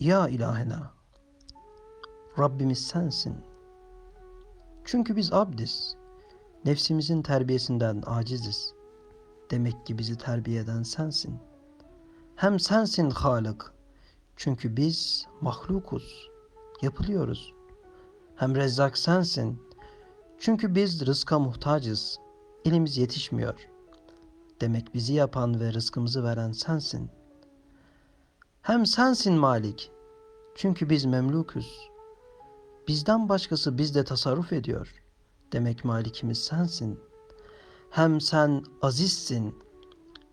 Ya ilahena, Rabbimiz sensin. Çünkü biz abdiz, nefsimizin terbiyesinden aciziz. Demek ki bizi terbiye eden sensin. Hem sensin Halık, çünkü biz mahlukuz, yapılıyoruz. Hem Rezzak sensin, çünkü biz rızka muhtacız, elimiz yetişmiyor. Demek bizi yapan ve rızkımızı veren sensin. Hem sensin Malik, çünkü biz memlukuz. Bizden başkası bizde tasarruf ediyor. Demek malikimiz sensin. Hem sen azizsin,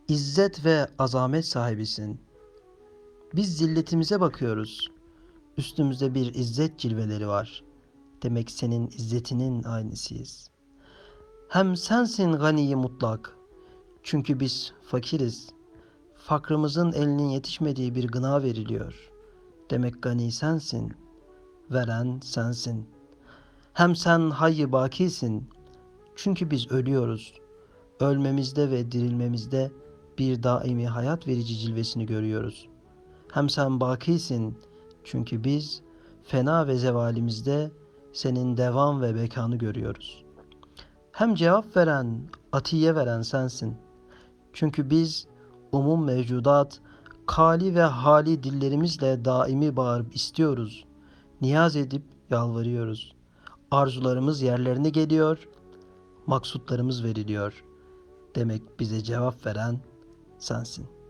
izzet ve azamet sahibisin. Biz zilletimize bakıyoruz. Üstümüzde bir izzet cilveleri var. Demek senin izzetinin aynısıyız. Hem sensin ganiyi mutlak. Çünkü biz fakiriz. Fakrımızın elinin yetişmediği bir gına veriliyor. Demek gani sensin. Veren sensin. Hem sen hayy bakisin. Çünkü biz ölüyoruz. Ölmemizde ve dirilmemizde bir daimi hayat verici cilvesini görüyoruz. Hem sen bakisin. Çünkü biz fena ve zevalimizde senin devam ve bekanı görüyoruz. Hem cevap veren, atiye veren sensin. Çünkü biz umum mevcudat, kali ve hali dillerimizle daimi bağırıp istiyoruz. Niyaz edip yalvarıyoruz. Arzularımız yerlerine geliyor, maksutlarımız veriliyor. Demek bize cevap veren sensin.''